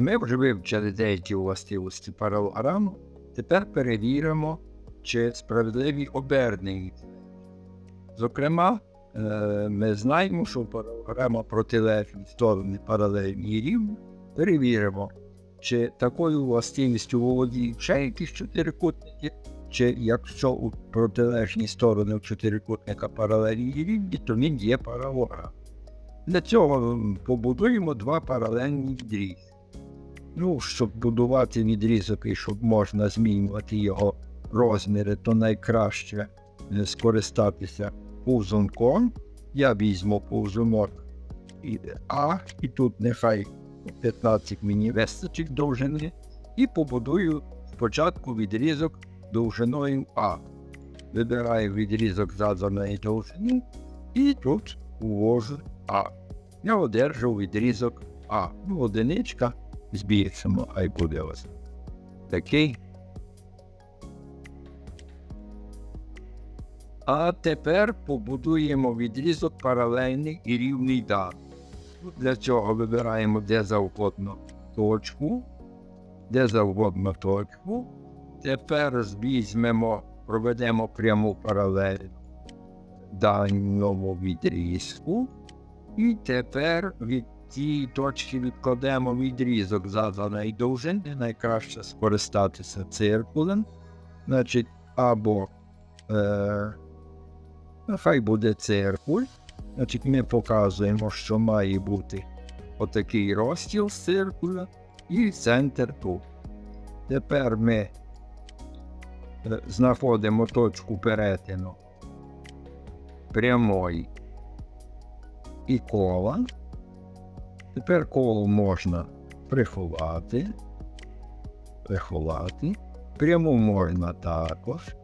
Ми вже вивчили деякі властивості паралограму. Тепер перевіримо, чи справедливі обернені. Зокрема, е, ми знаємо, що паралограма протилежні сторони паралельні і рівні. Перевіримо, чи такою властивістю володіють ще якісь чотирикутники, чи якщо у протилежні сторони у чотирикутника паралельні рівні, то він є паралограм. Для цього побудуємо два паралельні відрізки. Ну, щоб будувати відрізок і щоб можна змінювати його розміри, то найкраще е, скористатися повзунком. Я візьму повзунок і А, і тут нехай 15 мені вистачить довжини, і побудую спочатку відрізок довжиною А. Вибираю відрізок заданої довжини і тут ввожу А. Я одержав відрізок А. Ну, одиничка збільшимо, а й буде. Такий. А тепер побудуємо відрізок паралельний і рівний. Ну, Для цього вибираємо де завгодно точку, де завгодно точку. Тепер візьмемо, проведемо пряму паралель даному відрізку. І тепер від цієї точки відкладемо відрізок заданої довжини. Найкраще скористатися циркулем. Значить, або е, нехай буде циркуль. Значить, ми показуємо, що має бути отакий розділ з циркуля і центр тут. Тепер ми е, знаходимо точку перетину прямої і кола. Тепер коло можна приховати, приховати. Пряму можна також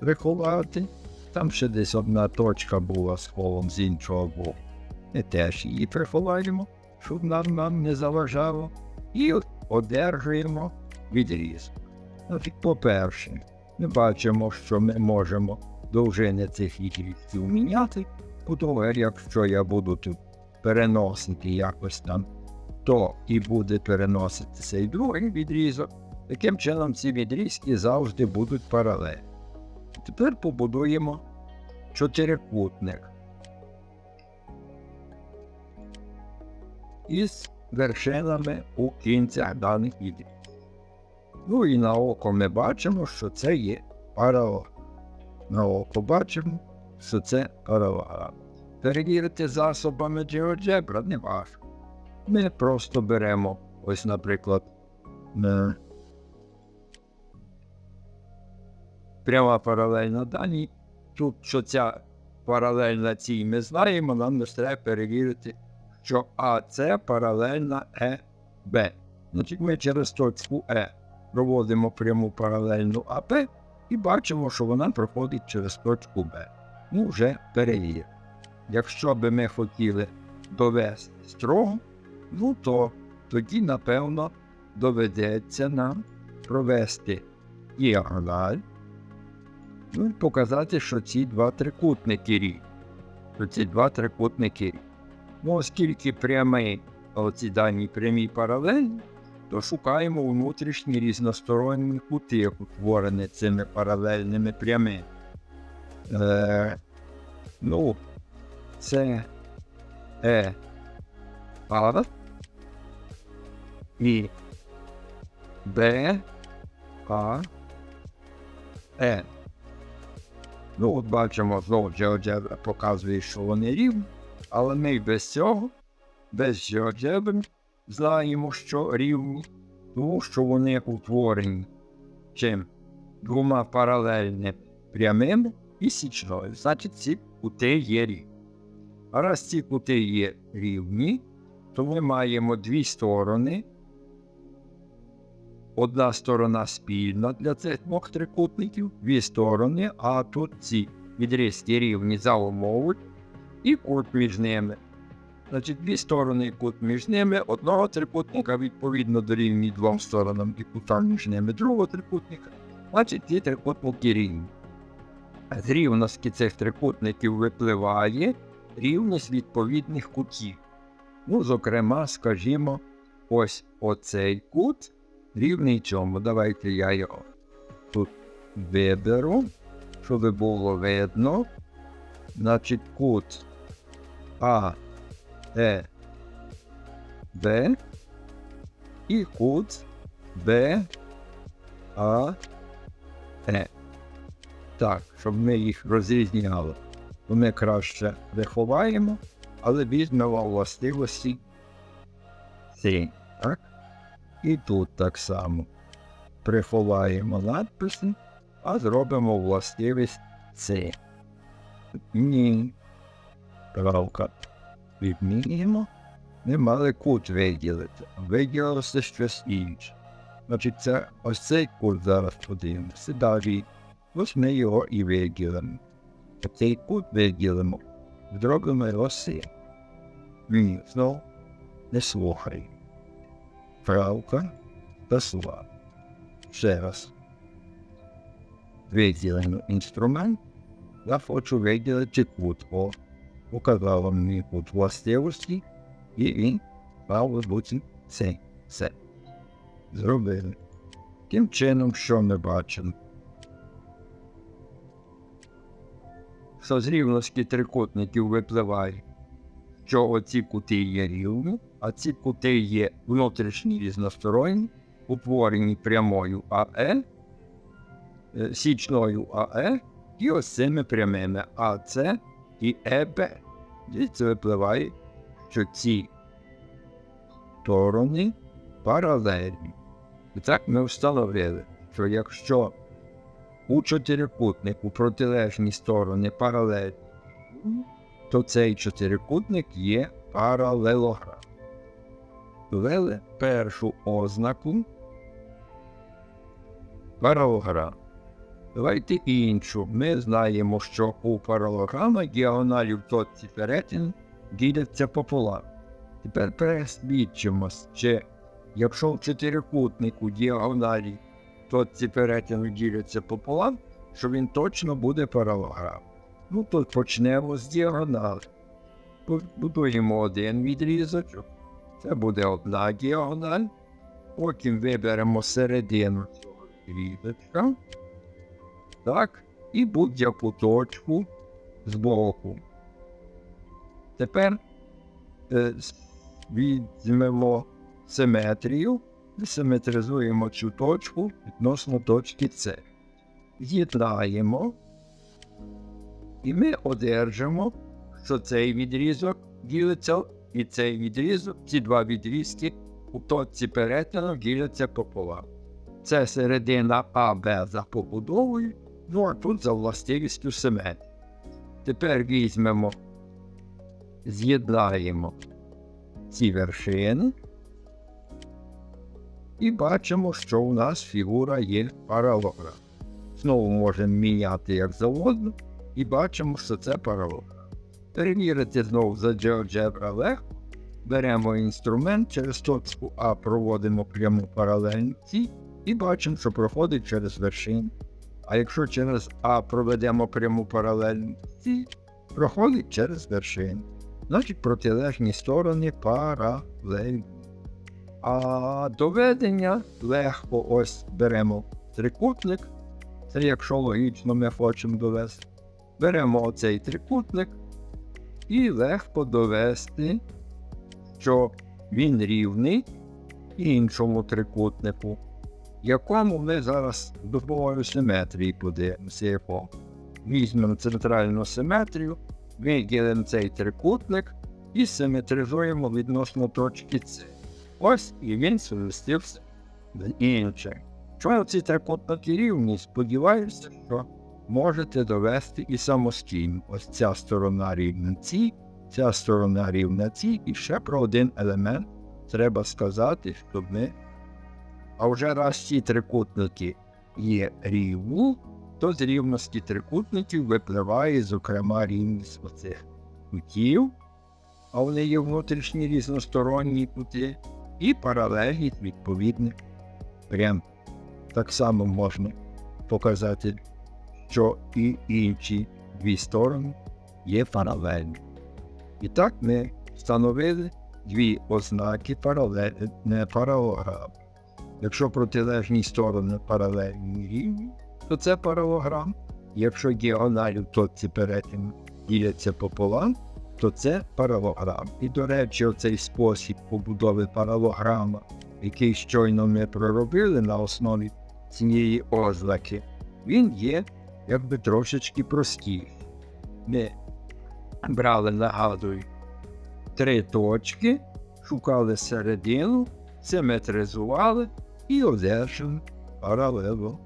приховати. Там ще десь одна точка була з колом з іншого боку. Ми теж її приховаємо, щоб нам, нам не заважало. І одержуємо відрізок. Значить, по-перше, ми бачимо, що ми можемо довжини цих відрізків міняти. По-друге, якщо я буду тут переносити якось там, то і буде переноситися і другий відрізок. Таким чином ці відрізки завжди будуть паралельні. Тепер побудуємо чотирикутник із вершинами у кінцях даних відрізків. Ну і на око ми бачимо, що це є паралограм. На око бачимо, що це паралограм. Перевірити засобами GeoGebra не важко. Ми просто беремо, ось, наприклад, е, пряма паралельна дані. Тут, що ця паралельна цій ми знаємо, нам лише треба перевірити, що АЦ паралельна ЕБ. Значить, ми через точку Е проводимо пряму паралельну АП і бачимо, що вона проходить через точку Б. Ну, вже перевіримо. Якщо би ми хотіли довести строго, ну то тоді, напевно, доведеться нам провести діагональ, ну і показати, що ці два трикутники рівні. Що ці два трикутники. Ну, оскільки прямі, оці дані прямі паралельні, то шукаємо внутрішні різносторонні кути, утворені цими паралельними прямими. Е, ну, це Е А і Б А Е. Ну, от бачимо, знову GeoGebra показує, що вони рівні, але ми без цього, без GeoGebra знаємо, що рівні, тому що вони утворені чим? Двома паралельними прямими і січною. Значить, ці кути є рівні. А раз ці кути є рівні, то ми маємо дві сторони. Одна сторона спільна для цих двох трикутників, дві сторони, а тут ці відрізки рівні за умовою і кут між ними. Значить, дві сторони і кут між ними, одного трикутника відповідно дорівнює двом сторонам і кутам між ними другого трикутника. Значить, ці трикутники рівні. З рівності цих трикутників випливає рівність відповідних кутів. Ну, зокрема, скажімо, ось оцей кут рівний чому. Давайте я його тут виберу, щоб було видно. Значить, кут А, Е, Б і кут Б, А, Е. Так, щоб ми їх розрізняли, ми краще виховаємо, але візьмемо властивості ці. Так? І тут так само приховаємо надписи, а зробимо властивість С. Ні. Правка. Відмінюємо. Ми мали кут виділити. Виділилося щось інше. Значить, це ось цей кут зараз подивимося. Далі. Ось ми його і виділимо. Цей кут виділимо. Зробимо його син. Ні, знов не слухай. Правка та слова. Ще раз. Виділимо інструмент. Я хочу виділити кут. О, показав мені кут властивості, і він мав бути цей. Все. Зробили. Тим чином, що ми бачимо? Що трикутників випливає, що оці кути є рівні, а ці кути є внутрішні різносторонні, утворені прямою АЕ, е, січною АЕ і ось цими прямими АЦ і ЕБ. Звідси випливає, що ці сторони паралельні. І так ми встановили, що якщо у чотирикутнику протилежні сторони паралельні, то цей чотирикутник є паралелограм. Ввели першу ознаку паралограм. Давайте іншу. Ми знаємо, що у паралограма діагоналі в точці перетин діляться пополам. Тепер пересвідчимо, чи якщо в чотирикутнику діагоналі в точці перетину діляться пополам, що він точно буде паралограм. Ну тут почнемо з діагонали. Будуємо один відрізочок. Це буде одна діагональ. Потім виберемо середину цього відрізочка. Так, і будь-яку точку з боку. Тепер е, візьмемо симетрію симетризуємо цю точку відносно точки С. З'єднаємо, і ми одержимо, що цей відрізок ділиться, і цей відрізок, ці два відрізки у точці перетину діляться пополам. Це середина АБ за побудовою, ну а тут за властивістю симетрії. Тепер візьмемо, з'єднаємо ці вершини і бачимо, що у нас фігура є паралограм. Знову можемо міняти як завгодно і бачимо, що це паралограм. Перевірити знову за GeoGebra легко. Беремо інструмент, через точку А проводимо пряму паралельну цій і бачимо, що проходить через вершину. А якщо через А проведемо пряму паралельну цій, проходить через вершину. Значить, протилежні сторони паралельні. А доведення легко ось беремо трикутник. Це якщо логічно ми хочемо довести. Беремо оцей трикутник і легко довести, що він рівний іншому трикутнику, якому ми зараз допомогою симетрії подивимося, якого. Візьмемо центральну симетрію, виділимо цей трикутник і симетризуємо відносно точки С. Ось і він сумістився в інше. Чому ці трикутники рівні? Сподіваюся, що можете довести і самостійно. Ось ця сторона рівна цій, ця сторона рівна цій, і ще про один елемент треба сказати, щоб ми. А вже раз ці трикутники є рівні, то з рівності трикутників випливає, зокрема, рівність оцих кутів, а вони є внутрішні різносторонні кути, і паралельність відповідних прям. Так само можна показати, що і інші дві сторони є паралельні. І так ми встановили дві ознаки паралель... не паралограм. Якщо протилежні сторони паралельні рівні, то це паралограм. Якщо діагональ у точці перетину діляться пополам, то це паралограм. І, до речі, цей спосіб побудови паралограма, який щойно ми проробили на основі цієї ознаки, він є якби трошечки простіший. Ми брали, нагадую, три точки, шукали середину, симетризували і одержали паралелограм.